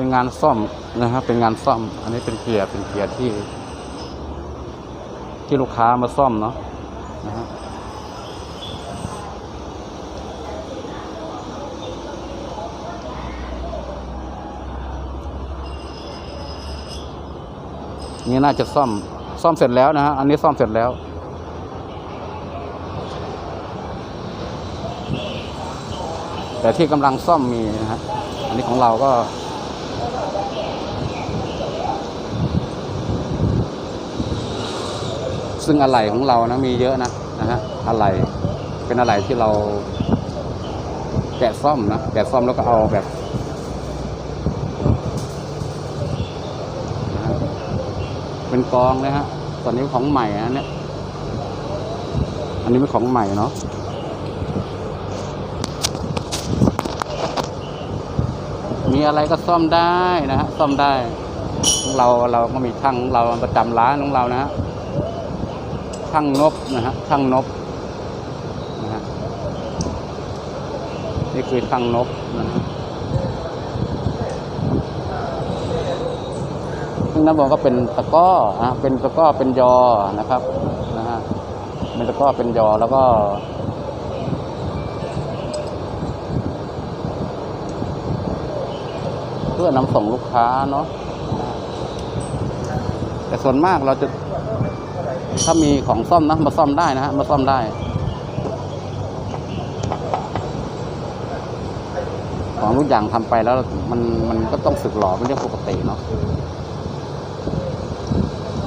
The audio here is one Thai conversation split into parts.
เป็นงานซ่อมนะครับเป็นงานซ่อม อันนี้เป็นเกียร์เป็นเกียร์ที่ ที่ลูกค้ามาซ่อมเนาะนะฮะนี่น่าจะซ่อมซ่อมเสร็จแล้วนะฮะอันนี้ซ่อมเสร็จแล้วแต่ที่กำลังซ่อมมีนะฮะ อันนี้ของเราก็ ซึ่งอะไหล่ของเรานะมีเยอะนะนะฮะอะไหล่เป็นอะไหล่ที่เราแกะซ่อมนะแกะซ่อมแล้วก็เอาแบบเป็นกองเลยฮะตอนนี้ของใหม่นะเนี่ยอันนี้เป็นของใหม่เนาะมีอะไรก็ซ่อมได้นะฮะซ่อมได้เราเราก็มีช่างของเราประจำร้านของเรานะฮะ ช่างนบนะฮะช่างนบนะฮะนี่คือช่างนบนะฮะซึ่งน้ำบอกก็เป็นตะก้อนะเป็นตะก้อเป็นยอนะครับนะฮะเป็นตะก้อเป็นยอแล้วก็เพื่อนำส่งลูกค้าเนาะแต่ส่วนมากเราจะ ถ้ามีของซ่อมนะมาซ่อมได้นะฮะมาซ่อมได้ ของทุกอย่างทำไปแล้วมันมันก็ต้องสึกหล่อเป็นเรื่องปกติเนาะ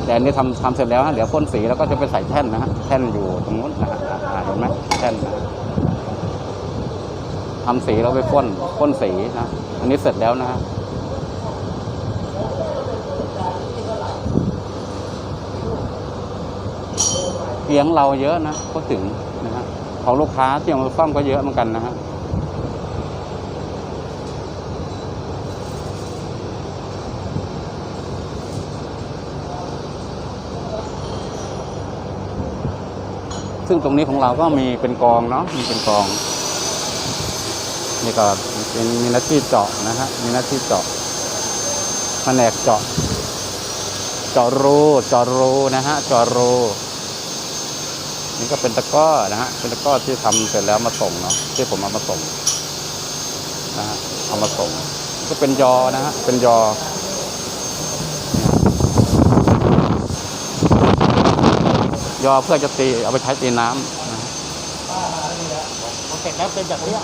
แต่อันนี้ทำทำเสร็จแล้วฮะเดี๋ยวพ่นสีแล้วก็จะไปใส่แท่นนะฮะแท่นอยู่ตรงนู้นนะฮะเห็นไหมแท่นนะทำสีแล้วไปพ่นพ่นสีนะอันนี้เสร็จแล้วนะฮะ เสียงเราเยอะนะพูดถึงนะฮะของลูกค้าที่มาซ่อมก็เยอะเหมือนกันนะฮะซึ่งตรงนี้ของเราก็มีเป็นกองเนาะมีเป็นกองนี่ก็เป็นมีหน้าที่เจาะนะฮะมีหน้าที่เจาะแผนกเจาะเจาะรูเจาะรูนะฮะเจาะรู นี่ก็เป็นตะก้อนะฮะ เป็นตะก้อที่ทำเสร็จแล้วมาส่งเนาะ ที่ผมเอามาส่งนะฮะ เอามาส่ง ก็เป็นยอนะฮะ เป็นยอยอเพื่อจะตีเอาไปใช้ตีน้ำนะเสร็จแล้วเป็นแบบนี้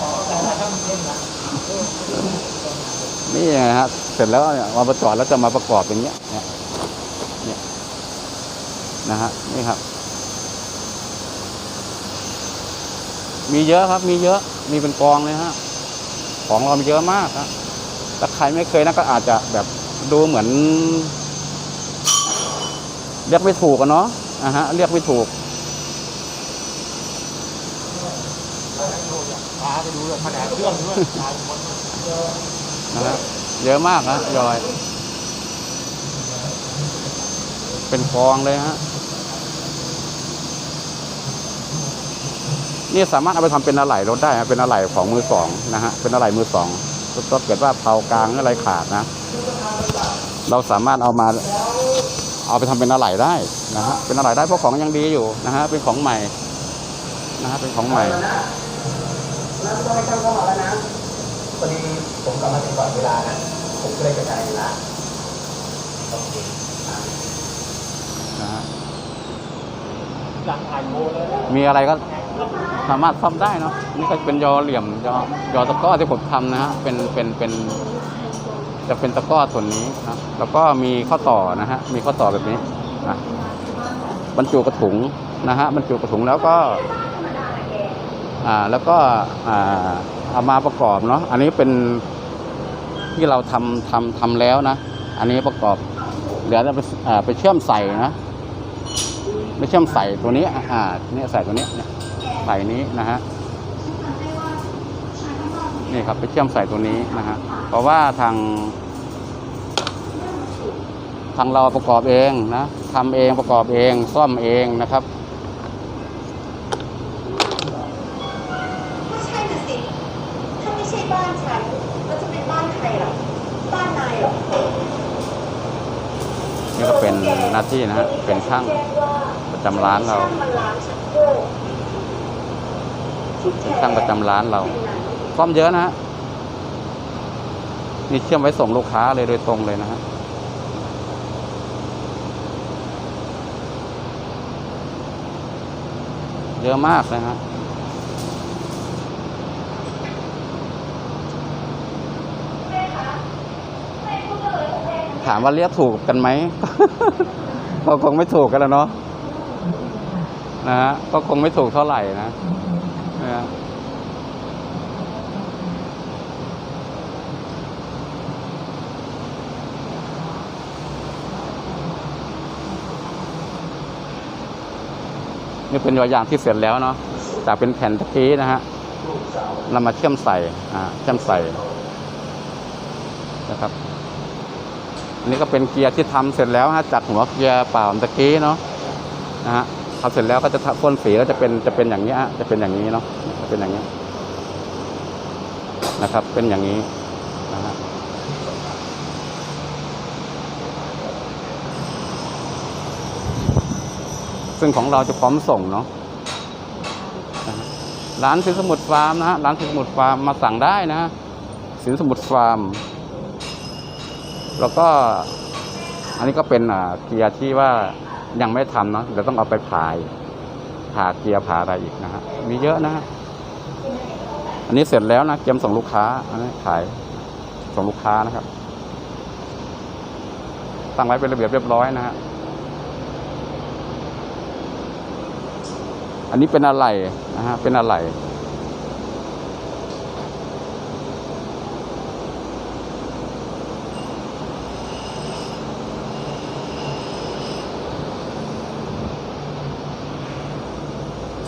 นี่ไงฮะเสร็จแล้วเนี่ยมาประจอดแล้วจะมาประกอบอย่างเงี้ย เนี่ยนะฮะ นี่ครับ มีเยอะครับ มีเยอะ มีเป็นกองเลยฮะ ของเรามีเยอะมากครับถ้าใครไม่เคยนะก็อาจจะแบบดูเหมือน เรียกไม่ถูกอะเนาะอะฮะ เรียกไม่ถูกพาไปดูเลยแผนกเครื่องด้วยพาไปคนนะฮะเยอะมากนะยอย เป็นกองเลยฮะ นี่สามารถเอาไปทำเป็นอะไหล่รถได้ฮะเป็นอะไหล่ของมือสองนะฮะเป็นอะไหล่มือสองถ้าเกิดว่าเผากลางหรืออะไรขาดนะ เราสามารถเอามาเอาไปทำเป็นอะไหล่ได้นะฮะเป็นอะไหล่ได้เพราะของยังดีอยู่นะฮะเป็นของใหม่นะฮะเป็นของใหม่แล้วต้องให้ช่างเข้ามาแล้วนะพอดีผมกลับมาถึงก่อนเวลานะผมก็เลยกระจายเวลาโอเคอ่านะฮะหลังถ่ายโมเลยมีอะไรก็ สามารถซ่อมได้เนาะนี่ก็เป็นยอเหลี่ยมยอยอตะก้อที่ผมทำนะฮะเป็นเป็นเป็นจะเป็นตะก้อส่วนนี้นะแล้วก็มีข้อต่อนะฮะมีข้อต่อแบบนี้นะบรรจุกระถุงนะฮะบรรจุกระถุงแล้วก็อ่าแล้วก็อ่าเอามาประกอบเนาะอันนี้เป็นที่เราทำทำทำแล้วนะ อันนี้ประกอบเดี๋ยวจะไปอ่าไปเชื่อมใส่นะไม่เชื่อมใส่ตัวนี้อ่าเนี่ยใส่ตัวนี้เนี่ ยใส่นี้นะฮะนี่ครับไปเชื่อมใส่ตัวนี้นะฮะเพราะว่าทาง ทางเราประกอบเองนะทำเองประกอบเองซ่อมเองนะครับก็ใช่น่ะสิถ้าไม่ใช่บ้านฉันแล้วจะเป็นบ้านใครล่ะบ้านนายนี่ก็เป็นหน้าที่นะฮะเป็นช่างประจำร้านเราเป็น ช่างประจำร้านเรา ซ่อมเยอะนะฮะนี่เชื่อมไว้ส่งลูกค้าเลยโดยตรงเลยนะฮะเยอะมากนะฮะถามว่าเรียกถูกกันไหมก็คงไม่ถูกกันแล้วเนาะนะฮะก็คงไม่ถูกเท่าไหร่นะ นะฮะนี่เป็นตัวอย่างที่เสร็จแล้วเนาะจากเป็นแผ่นตะกี้นะฮะเรามาเชื่อมใส่อ่าเชื่อมใส่นะครับอันนี้ก็เป็นเกียร์ที่ทำเสร็จแล้วฮะจากหัวเกียร์เปล่าตะกี้เนาะนะฮะ ทำเสร็จแล้วก็จะพ่นสีแล้วจะเป็นจะเป็นอย่างนี้ฮะจะเป็นอย่างนี้เนาะจะเป็นอย่างนี้ นะครับ เป็นอย่างนี้นะฮะซึ่งของเราจะพร้อมส่งเนาะร้านสินสมุทรฟาร์มนะฮะร้านสินสมุทรฟาร์มมาสั่งได้นะฮะสินสมุทรฟาร์ม แล้วก็ อันนี้ก็เป็นอ่าเกียร์ที่ว่า ยังไม่ทำเนาะเดี๋ยวต้องเอาไปผ่ายผ่าเกียร์ผ่าอะไรอีกนะฮะมีเยอะนะฮะอันนี้เสร็จแล้วนะเตรียมส่งลูกค้าอันนี้ขายส่งลูกค้านะครับ ตั้งไว้เป็นระเบียบเรียบร้อยนะฮะอันนี้เป็นอะไรนะฮะเป็นอะไร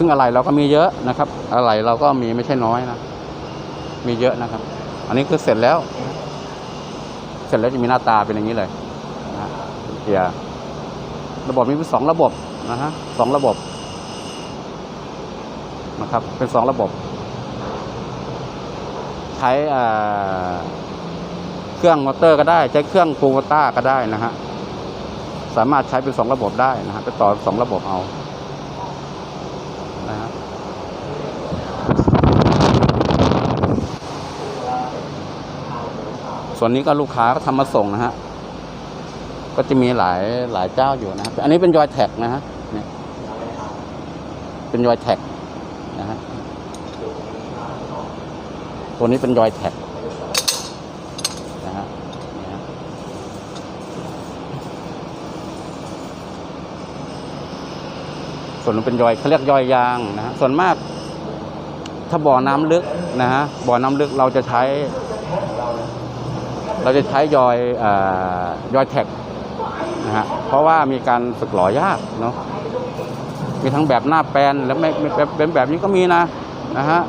ซึ่งอะไรเราก็มีเยอะนะครับ อะไรเราก็มีไม่ใช่น้อยนะ มีเยอะนะครับ อันนี้คือเสร็จแล้ว เสร็จแล้วจะมีหน้าตาเป็นอย่างนี้เลยนะเกียร์ระบบมีเป็นสองระบบนะฮะสองระบบนะครับ เป็นสองระบบ ใช้เครื่องมอเตอร์ก็ได้ ใช้เครื่องคูโบต้าก็ได้นะฮะสามารถใช้เป็นสองระบบได้นะฮะไปต่อสองระบบเอา นะฮะส่วนนี้ก็ลูกค้าก็ทำมาส่งนะฮะก็จะมีหลายหลายเจ้าอยู่นะครับอันนี้เป็นยอยแท็กนะฮะเนี่ยเป็นยอยแท็กนะฮะตัวนี้เป็นยอยแท็กนะฮะนี่ฮะ ส่วนเป็นยอยเขาเรียกยอยยางนะฮะส่วนมากถ้าบ่อน้ำลึกนะฮะบ่อน้ำลึกเราจะใช้ เราจะใช้ยอยอยอยแท็กนะฮะเพราะว่ามีการฝึกหล่อยากเนาะมีทั้งแบบหน้าแปลนแล้วไม่ไม่แบบเป็นแบบนี้ก็มีนะนะฮะ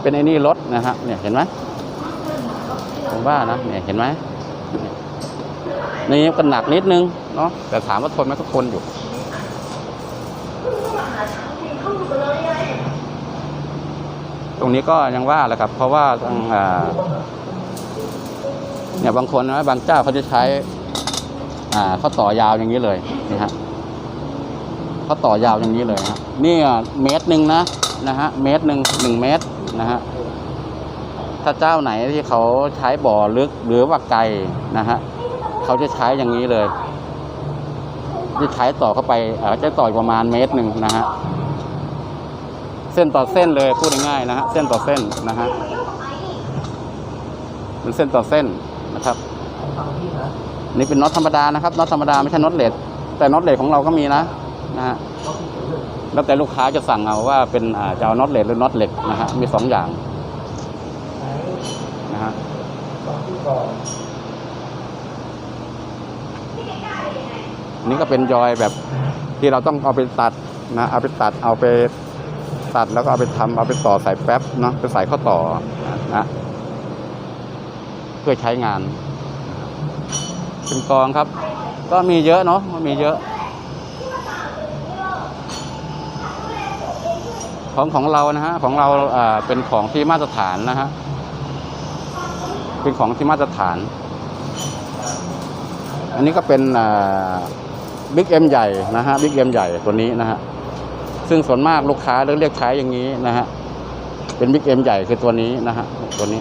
เป็นไอ้นี่รถนะฮะเนี่ยเห็นไหมผมว่านะเนี่ยเห็นไหมนี่ก็หนักนิดนึงเนาะแต่ถามว่าทนไหมก็ทนอยู่ รงนี้ก็ยังว่าแหละครับ เพราะว่าทางเนี่ยบางคนนะบางเจ้าเขาจะใช้ อ่าเขาต่อยาวอย่างนี้เลยนี่ฮะเขาต่อยาวอย่างนี้เลยนะนี่เมตรหนึ่งนะนะฮะเมตรหนึ่งหนึ่งเมตรนะฮะถ้าเจ้าไหนที่เขาใช้บ่อลึกหรือว่าไกลนะฮะเขาจะใช้อย่างนี้เลยจะใช้ต่อเข้าไปเอ่อจะต่อประมาณเมตรหนึ่งนะฮะ เส้นต่อเส้นเลยพูดง่ายๆนะฮะเส้นต่อเส้นนะฮะเป็นเส้นต่อเส้นนะครับนี่เป็นน็อตธรรมดานะครับน็อตธรรมดาไม่ใช่น็อตเหล็กแต่น็อตเหล็กของเราก็มีนะนะฮะแล้วแต่ลูกค้าจะสั่งเอาว่าเป็นจะเอาน็อตเหล็กหรือน็อตเหล็กนะฮะมีสองอย่างนะฮะนี่ก็เป็นยอยแบบที่เราต้องเอาไปตัดนะเอาไปตัดเอาไป ตัดแล้วก็เอาไปทำเอาไปต่อสายแป๊บเนาะไปใส่ข้อต่อนะเพื่อใช้งานเป็นกองครับ ก็มีเยอะเนาะมีเยอะ ของของเรานะฮะของเราอ่าเป็นของที่มาตรฐานนะฮะเป็นของที่มาตรฐาน อันนี้ก็เป็นบิ๊กเอ็มใหญ่นะฮะบิ๊กเอ็มใหญ่ตัวนี้นะฮะ ซึ่งส่วนมากลูกค้าเรียกใช้อย่างนี้นะฮะเป็นบิ๊กเอ็มใหญ่คือตัวนี้นะฮะตัวนี้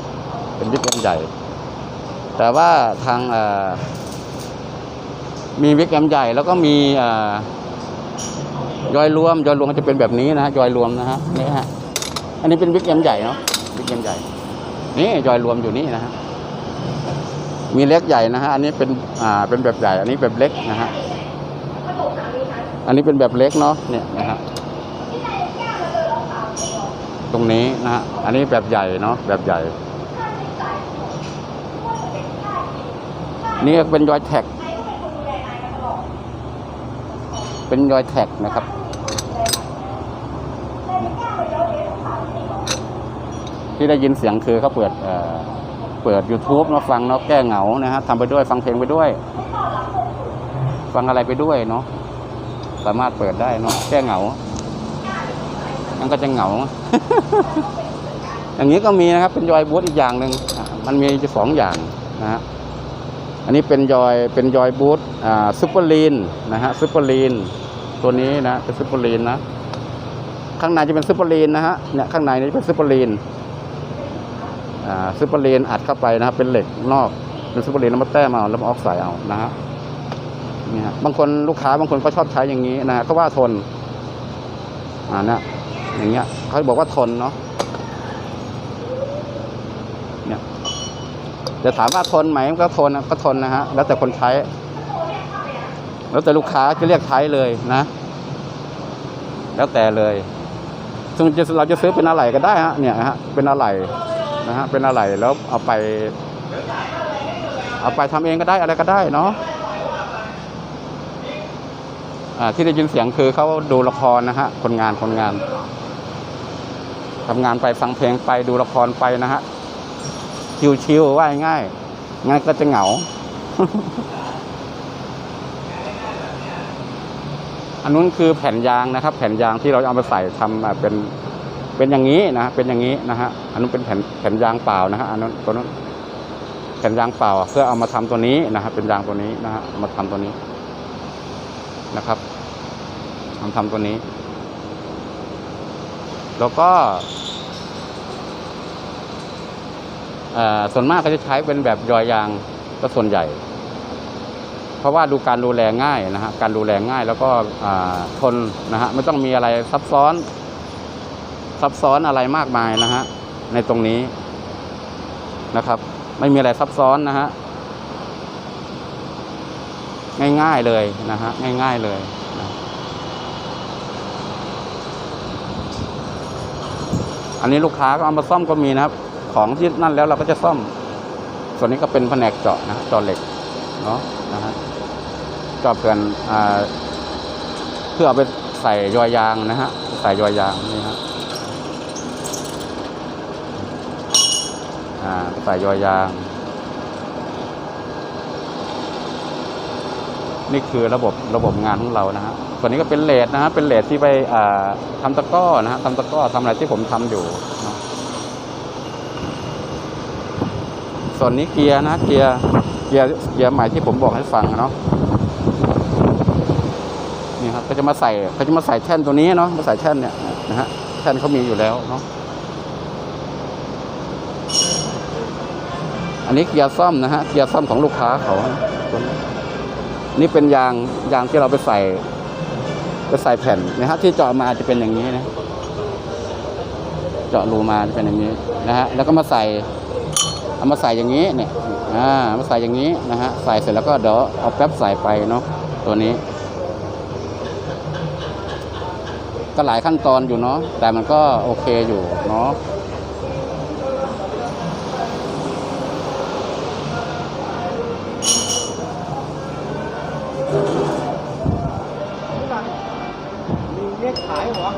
เป็นบิ๊กเอ็มใหญ่ แต่ว่าทางมีบิ๊กเอ็มใหญ่แล้วก็มีอ่อยอยรวมยอยรวมก็จะเป็นแบบนี้นะฮะยอยรวมนะฮะนี่ฮะอันนี้เป็นบิ๊กเอ็มใหญ่เนาะบิ๊กเอ็มใหญ่นี่ยอยรวมอยู่นี่นะฮะมีเล็กใหญ่นะฮะอันนี้เป็นอ่าเป็นแบบใหญ่ อันนี้แบบเล็กนะฮะอันนี้เป็นแบบเล็กเนาะเนี่ยนะฮะ ตรงนี้นะฮะอันนี้แบบใหญ่เนาะแบบใหญ่ นี่เป็นยอยแท็ก เป็นยอยแท็กนะครับที่ได้ยินเสียงคือเขาเปิดเอ่อเปิด YouTube มาฟังเนาะแก้เหงานะฮะทำไปด้วยฟังเพลงไปด้วย ฟังอะไรไปด้วยเนาะสามารถเปิดได้เนาะแก้เหงา มันก็จะเหงา อย่างนี้ก็มีนะครับ เป็นยอยบูธอีกอย่างหนึ่งมันมีสองอย่างนะฮะอันนี้เป็นยอยเป็นยอยบูธอ่าซุปเปอร์ลีนนะฮะซุปเปอร์ลีนตัวนี้นะเป็นซุปเปอร์ลีนนะข้างในจะเป็นซุปเปอร์ลีนนะฮะเนี่ยข้างในนี่เป็นซุปเปอร์ลีนอ่าซูเปอร์เลนอัดเข้าไปนะครับ เป็นเหล็กนอกเป็นซูเปอร์เลนแล้วมาแต้มเอาแล้วมาออกใส่เอานะฮะนี่ฮะบางคนลูกค้าบางคนก็ชอบใช้อย่างนี้นะฮะเขาว่าทนอ่านี่ย อย่างเงี้ยเขาบอกว่าทนเนาะเนี่ยจะถามว่าทนไหมก็ทนก็ทนนะฮะแล้วแต่คนใช้ แล้วแต่ลูกค้าจะเรียกใช้เลยนะ แล้วแต่เลยซึ่งเราจะซื้อเป็นอะไรก็ได้ฮะเนี่ยฮะเป็นอะไรนะฮะเป็นอะไรแล้วเอาไป เอาไปทำเองก็ได้อะไรก็ได้เนาะที่ได้ยินเสียงคือเขาดูละครนะฮะคนงานคนงาน ทำงานไปฟังเพลงไปดูละครไปนะฮะชิวๆว่าง่ายงั้นก็จะเหงา อันนู้นคือแผ่นยางนะครับ แผ่นยางที่เราเอาไปใส่ทำอ่าเป็นเป็นอย่างนี้นะเป็นอย่างนี้นะฮะอันนู้นเป็นแผ่นแผ่นยางเปล่านะฮะอันนู้นตัวนู้นแผ่นยางเปล่า เพื่อเอามาทำตัวนี้นะครับเป็นยางตัวนี้นะฮะมาทำตัวนี้นะครับทำทำตัวนี้ แล้วก็ส่วนมากก็จะใช้เป็นแบบยอยยางก็ส่วนใหญ่ เพราะว่าดูการดูแลง่ายนะฮะการดูแลง่ายแล้วก็ทนนะฮะไม่ต้องมีอะไรซับซ้อน ซับซ้อนอะไรมากมายนะฮะในตรงนี้นะครับ ไม่มีอะไรซับซ้อนนะฮะง่ายๆเลยนะฮะง่ายๆเลยนะ อันนี้ลูกค้าก็เอามาซ่อมก็มีนะครับ ของที่นั่นแล้วเราก็จะซ่อม ส่วนนี้ก็เป็นแผนกเจาะนะเจาะเหล็กเนาะนะฮะเจาะเพื่อนเพื่อเอาไปใส่ยอยยางนะฮะใส่ยอยยางนี่ฮะอ่าใส่ยอยาง นี่คือระบบระบบงานของเรานะฮะ ส่วนนี้ก็เป็นเลทนะฮะเป็นเลทที่ไปอ่าทำตะก้อนะฮะทำตะก้อทำอะไรที่ผมทำอยู่นะส่วนนี้เกียร์นะเกียร์เกียร์เกียร์ใหม่ที่ผมบอกให้ฟังเนาะนี่ครับก็จะมาใส่เขาจะมาใส่แท่นตัวนี้เนาะมาใส่แท่นเนี่ยนะฮะแท่นเขามีอยู่แล้วเนาะอันนี้เกียร์ซ่อมนะฮะเกียร์ซ่อมของลูกค้าเขานี่เป็นยางยางที่เราไปใส่ จะใส่แผ่นนะฮะที่เจาะมาจะเป็นอย่างนี้นะเจาะรูมาจะเป็นอย่างนี้นะฮะแล้วก็มาใส่เอามาใส่อย่างนี้เนี่ยอ่ามาใส่อย่างนี้นะฮะใส่เสร็จแล้วก็เดี๋ยวเอาแป๊บใส่ไปเนาะตัวนี้ ก็หลายขั้นตอนอยู่เนาะแต่มันก็โอเคอยู่เนาะ ขายเหรอ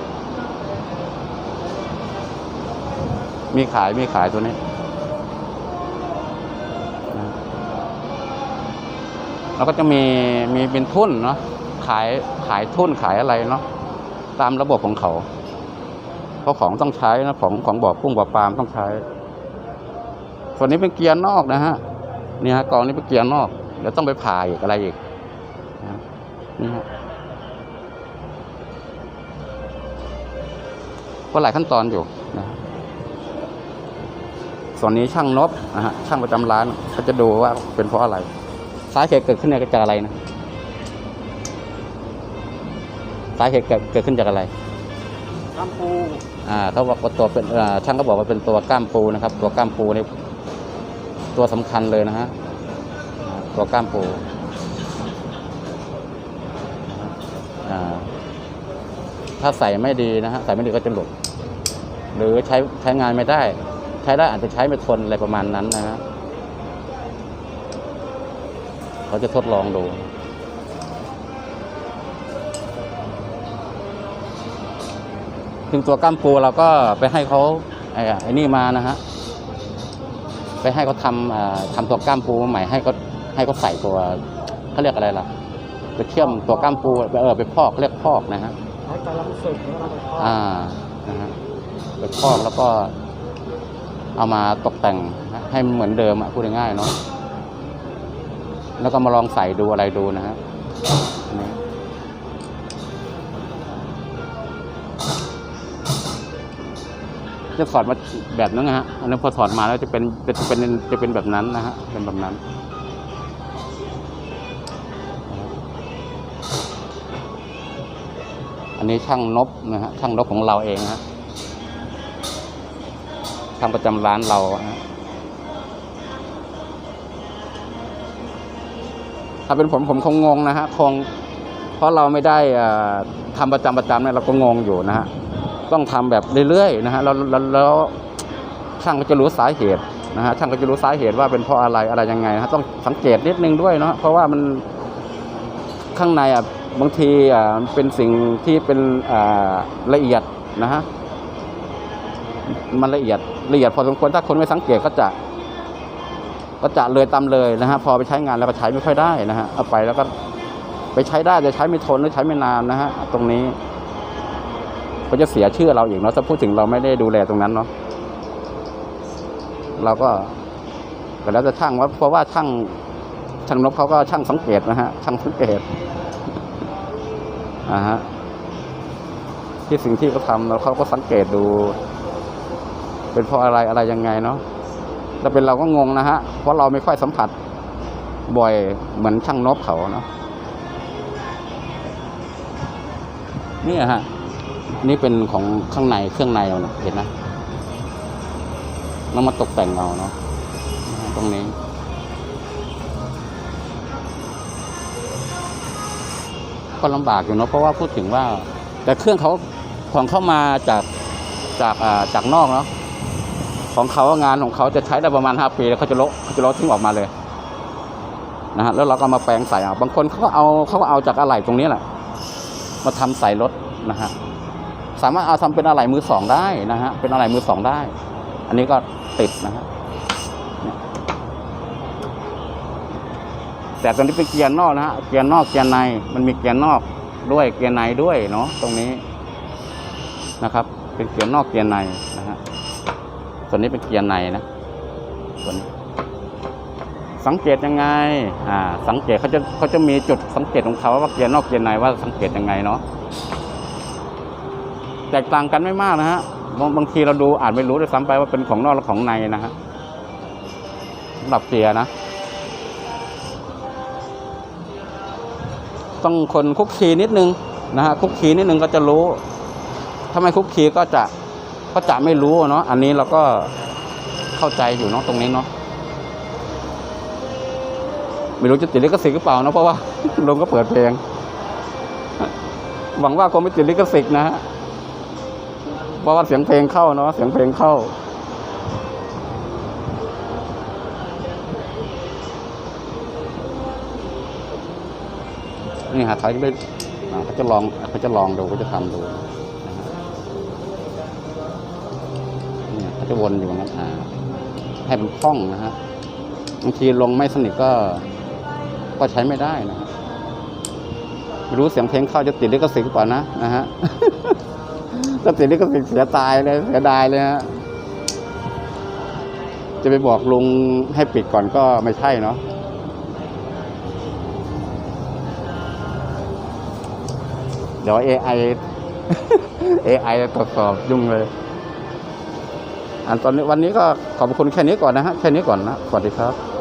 มีขายมีขายตัวนี้แล้วก็จะมีมีเป็นทุ่นเนาะขายขายทุ่นขายอะไรเนาะตามระบบของเขา เพราะของต้องใช้นะของของบ่อกุ้งบ่อปลามต้องใช้ส่วนนี้เป็นเกียร์นอกนะฮะนี่ฮะกองนี้เป็นเกียร์นอกเดี๋ยวต้องไปผ่าอีกอะไรอีกนี่ฮะ ก็หลายขั้นตอนอยู่นะส่วนนี้ช่างนบนะฮะช่างประจำร้านเขาจะดูว่าเป็นเพราะอะไร สาเหตุเกิดขึ้นเนี่ยจากอะไรนะสาเหตุเกิดเกิดขึ้นจากอะไรทำปูอ่าเขาบอกว่าตัวเป็นอ่าช่างก็บอกว่าเป็นตัวกล้ามปูนะครับ ตัวกล้ามปูนี่ตัวสำคัญเลยนะฮะอ่าตัวกล้ามปูอ่าถ้าใส่ไม่ดีนะฮะใส่ไม่ดีก็จะหลุด หรือใช้ใช้งานไม่ได้ ใช้ได้อาจจะใช้ไม่ทนอะไรประมาณนั้นนะฮะเขาจะทดลองดูถึงตัวกล้ามปูเราก็ไปให้เขาไอ้ไอ้นี่มานะฮะไปให้เขาทำอ่าทำตัวกล้ามปูมาใหม่ให้เขาให้เขาใส่ตัวเขาเรียกอะไรล่ะไปเชื่อมตัวกล้ามปูไปเออไปพอกเรียกพอกนะฮะใช้กำลังสึกแล้วเราไปทอดอ่านะฮะ ไปพอกแล้วก็เอามาตกแต่งให้เหมือนเดิมอะพูดง่ายๆเนาะแล้วก็มาลองใส่ดูอะไรดูนะฮะนี่จะถอดมาแบบนั้นนะฮะ อันนั้นพอถอดมาแล้วจะเป็นจะเป็นจะเป็นแบบนั้นนะฮะ เป็นแบบนั้น อันนี้ช่างนบนะฮะ ช่างนบของเราเองฮะ ช่าประจำร้านเราถ้าเป็นผมผมคงงงนะฮะคงเพราะเราไม่ได้เอ่อทำประจำประจำเนี่ยเราก็งงอยู่นะฮะต้องทำแบบเรื่อยๆนะฮะแล้วแล้วช่างก็จะรู้สาเหตุนะฮะช่างก็จะรู้สาเหตุว่าเป็นเพราะอะไรอะไรยังไงนะฮะต้องสังเกตนิดนึงด้วยเนาะเพราะว่ามันข้างในอะบางทีอะเป็นสิ่งที่เป็นอ่าละเอียดนะฮะ มันละเอียดละเอียดพอสมควรถ้าคนไม่สังเกตก็จะก็จะเลยตามเลยนะฮะพอไปใช้งานแล้วก็ใช้ไม่ค่อยได้นะฮะเอาไปแล้วก็ไปใช้ได้จะใช้ไม่ทนหรือใช้ไม่นานนะฮะตรงนี้ก็จะเสียชื่อเราอีกเนาะถ้าพูดถึงเราไม่ได้ดูแลตรงนั้นเนาะเราก็แต่แล้วจะช่างว่าเพราะว่าช่างช่างนกเขาก็ช่างสังเกตนะฮะช่างสังเกตอ่าฮะที่สิ่งที่เขาทำแล้วเขาก็สังเกตดู เป็นเพราะอะไรอะไรยังไงเนาะถ้าเป็นเราก็งงนะฮะ เพราะเราไม่ค่อยสัมผัสบ่อยเหมือนช่างนบเขาเนาะเนี่ยฮะ นี่เป็นของข้างในเครื่องในเราเนะเห็นนะแล้วมาตกแต่งเราเนาะตรงนี้ก็ลำบากอยู่เนาะเพราะว่าพูดถึงว่า แต่เครื่องเขาของเข้ามาจากจากอ่าจากนอกเนาะ ของเขางานของเขาจะใช้ได้ประมาณห้าปี แล้วเขาจะโละเขาจะโละทิ้งออกมาเลยนะฮะแล้วเราก็มาแปลงใส่เอาบางคนเขาก็เอาเขาก็เอาจากอะไหล่ตรงนี้แหละมาทำใส่รถนะฮะสามารถเอาทำเป็นอะไหล่มือสองได้นะฮะเป็นอะไหล่มือสองได้ อันนี้ก็ติดนะฮะแต่ตอนนี้เป็นเกียร์นอกนะฮะเกียร์นอกเกียร์ในมันมีเกียร์นอกด้วยเกียร์ในด้วยเนาะตรงนี้นะครับ เป็นเกียร์นอกเกียร์ในนะฮะ ส่วนนี้เป็นเกียร์ในนะส่วนนี้สังเกตยังไง อ่า สังเกตเขาจะเขาจะมีจุดสังเกตของเขาว่าเกียร์นอกเกียร์ในว่าสังเกตยังไงเนาะ แตกต่างกันไม่มากนะฮะ บางบางทีเราดูอาจไม่รู้ด้วยซ้ำไปว่าเป็นของนอกหรือของในนะฮะสำหรับเกียร์นะ ต้องคนคุกคีนิดนึงนะฮะ คุกคีนิดนึงก็จะรู้ ถ้าไม่คุกคีก็จะ ก็จะไม่รู้เนาะอันนี้เราก็เข้าใจอยู่เนาะตรงนี้เนาะไม่รู้จะติดลิขสิทธิ์หรือเปล่าเนาะเพราะว่าลงก็เปิดเพลง หวังว่าคงไม่ติดลิขสิทธิ์นะฮะเพราะว่าเสียงเพลงเข้าเนาะเสียงเพลงเข้านี่หาทายไปอ่าเขาจะลองเขาจะลองดูเขาจะทำดู จะวนอยู่นะอ่าให้มันคล่องนะฮะบางทีลงไม่สนิทก็ ก็ใช้ไม่ได้นะไม่รู้เสียงเพลงเข้าจะติดลิขสิทธิ์ก่อนนะนะฮะถ้าติดลิขสิทธิ์เสียตายเลยเสียดายเลยฮะจะไปบอกลุงให้ปิดก่อนก็ไม่ใช่เนาะเดี๋ยว AI AI จะตรวจสอบยุ่งเลย อันตอนนี้วันนี้ก็ขอบคุณแค่นี้ก่อนนะฮะแค่นี้ก่อนนะสวัสดีครับ